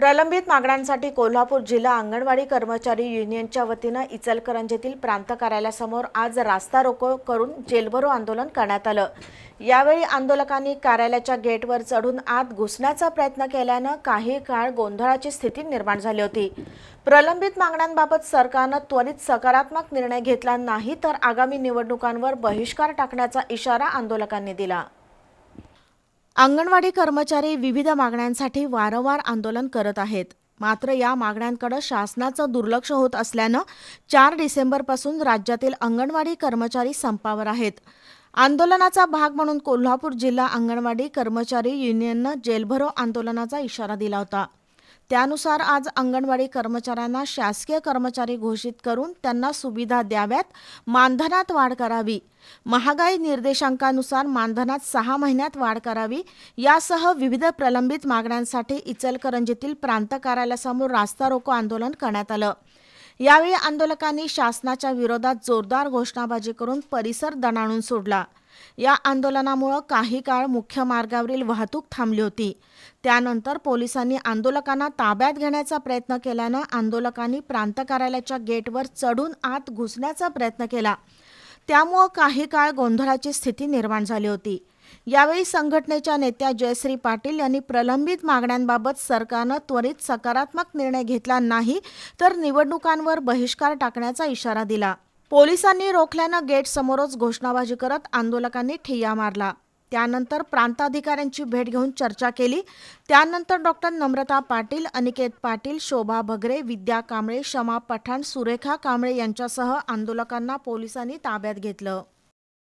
प्रलंबित मागण्यांसाठी कोल्हापूर जिल्हा अंगणवाडी कर्मचारी युनियनच्या वतीनं इचलकरंजीतील प्रांत कार्यालयासमोर आज रास्ता रोको करून जेलभरो आंदोलन करण्यात आलं. यावेळी आंदोलकांनी कार्यालयाच्या गेटवर चढून आत घुसण्याचा प्रयत्न केल्यानं काही काळ गोंधळाची स्थिती निर्माण झाली होती. प्रलंबित मागण्यांबाबत सरकारनं त्वरित सकारात्मक निर्णय घेतला नाही तर आगामी निवडणुकांवर बहिष्कार टाकण्याचा इशारा आंदोलकांनी दिला. अंगणवाडी कर्मचारी विविध मागण्यांसाठी वारंवार आंदोलन करत आहेत. मात्र या मागण्यांकडे शासनाचं दुर्लक्ष होत असल्यानं चार डिसेंबरपासून राज्यातील अंगणवाडी कर्मचारी संपावर आहेत. आंदोलनाचा भाग म्हणून कोल्हापूर जिल्हा अंगणवाडी कर्मचारी युनियननं जेलभरो आंदोलनाचा इशारा दिला होता. त्यानुसार आज अंगणवाडी कर्मचाऱ्यांना शासकीय कर्मचारी घोषित करून त्यांना सुविधा द्याव्यात. मानधनात वाढ करावी. महागाई निर्देशांकानुसार मानधनात सहा महिन्यात वाढ करावी. यासह विविध प्रलंबित मागण्यांसाठी इचलकरंजीतील प्रांत कार्यालयासमोर रास्ता रोको आंदोलन करण्यात आलं. यावेळी आंदोलकांनी शासनाच्या विरोधात जोरदार घोषणाबाजी करून परिसर दणाणून सोडला. या आंदोलनामुळं काही काळ मुख्य मार्गावरील वाहतूक थांबली होती. त्यानंतर पोलिसांनी आंदोलकांना ताब्यात घेण्याचा प्रयत्न केल्यानं आंदोलकांनी प्रांत कार्यालयाच्या गेटवर चढून आत घुसण्याचा प्रयत्न केला. त्यामुळं काही काळ गोंधळाची स्थिती निर्माण झाली होती. यावेळी संघटनेच्या नेत्या जयश्री पाटील यांनी प्रलंबित मागण्यांबाबत सरकारनं त्वरित सकारात्मक निर्णय घेतला नाही तर निवडणुकांवर बहिष्कार टाकण्याचा इशारा दिला. पोलिसांनी रोखल्यानं गेट समोरच घोषणाबाजी करत आंदोलकांनी ठिय्या मारला. त्यानंतर प्रांताधिकाऱ्यांची भेट घेऊन चर्चा केली. त्यानंतर डॉक्टर नम्रता पाटील अनिकेत पाटील शोभा भगरे विद्या कांबळे शमा पठाण सुरेखा कांबळे यांच्यासह आंदोलकांना पोलिसांनी ताब्यात घेतलं.